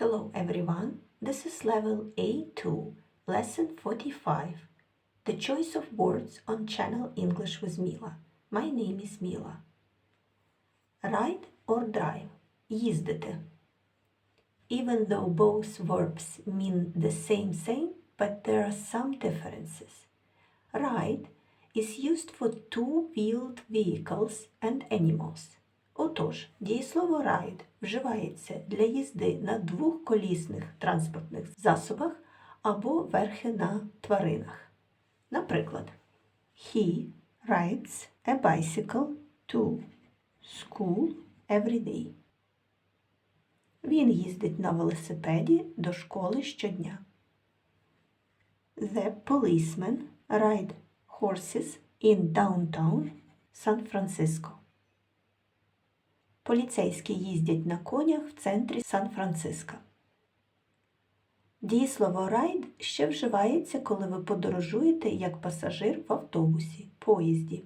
Hello everyone, this is level A2, lesson 45. The choice of words on channel English with Mila. My name is Mila. Ride or drive? Їздити. Even though both verbs mean the same thing, but there are some differences. Ride is used for two-wheeled vehicles and animals. Отож, дієслово ride вживається для їзди на двохколісних транспортних засобах або верхи на тваринах. Наприклад, he rides a bicycle to school every day. Він їздить на велосипеді до школи щодня. The policemen ride horses in downtown San Francisco. Поліцейські їздять на конях в центрі Сан-Франциска. Дієслово ride ще вживається, коли ви подорожуєте як пасажир в автобусі, поїзді.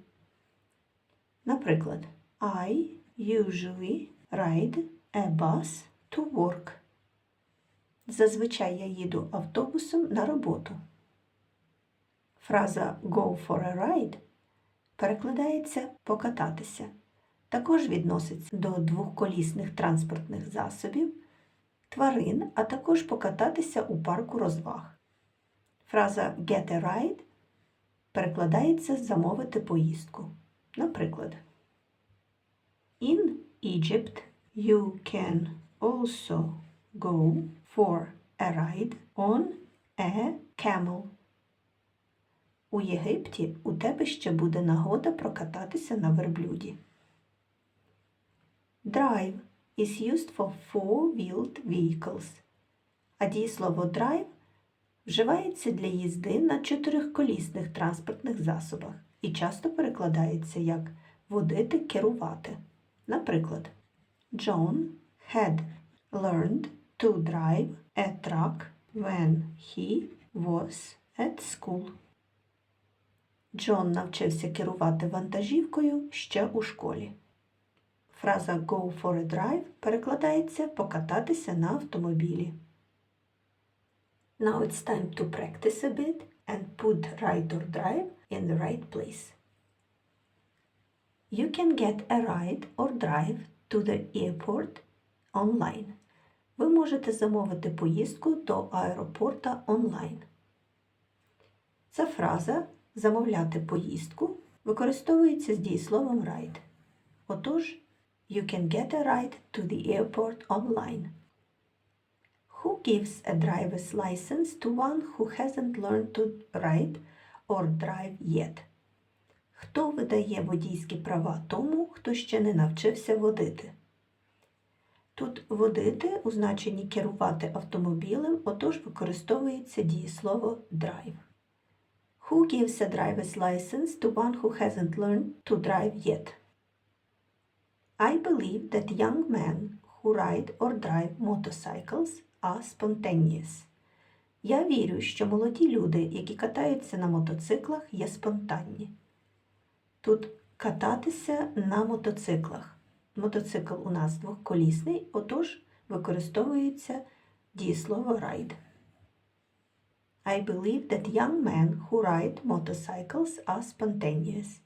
Наприклад, I usually ride a bus to work. Зазвичай я їду автобусом на роботу. Фраза go for a ride перекладається покататися. Також відноситься до двохколісних транспортних засобів, тварин, а також покататися у парку розваг. Фраза get a ride перекладається замовити поїздку. Наприклад, In Egypt you can also go for a ride on a camel. У Єгипті у тебе ще буде нагода прокататися на верблюді. Drive is used for four-wheeled vehicles. А дієслово drive вживається для їзди на чотирьохколісних транспортних засобах і часто перекладається як водити керувати. Наприклад, John had learned to drive a truck when he was at school. Джон навчився керувати вантажівкою ще у школі. Фраза go for a drive перекладається покататися на автомобілі. Now it's time to practice a bit and put ride or drive in the right place. You can get a ride or drive to the airport online. Ви можете замовити поїздку до аеропорта онлайн. Ця фраза замовляти поїздку використовується з дієсловом ride. Отож, You can get a ride to the airport online. Who gives a driver's license to one who hasn't learned to ride or drive yet? Хто видає водійські права тому, хто ще не навчився водити? Тут водити у значенні керувати автомобілем, отож використовується дієслово drive. Who gives a driver's license to one who hasn't learned to drive yet? I believe that young men who ride or drive motorcycles are spontaneous. Я вірю, що молоді люди, які катаються на мотоциклах, є спонтанні. Тут кататися на мотоциклах. Мотоцикл у нас двохколісний, отож використовується дієслово ride. I believe that young men who ride motorcycles are spontaneous.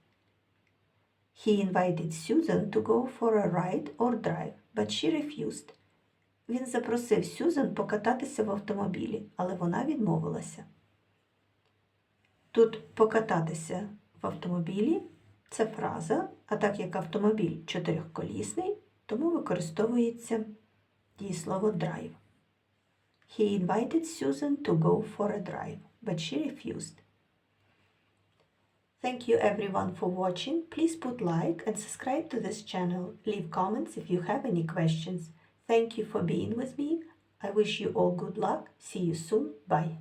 He invited Susan to go for a ride or drive, but she refused. Він запросив Сюзан покататися в автомобілі, але вона відмовилася. Тут покататися в автомобілі це фраза, а так як автомобіль чотирьохколісний, тому використовується дієслово drive. He invited Susan to go for a drive, but she refused. Thank you everyone for watching. Please put like and subscribe to this channel. Leave comments if you have any questions. Thank you for being with me. I wish you all good luck. See you soon. Bye.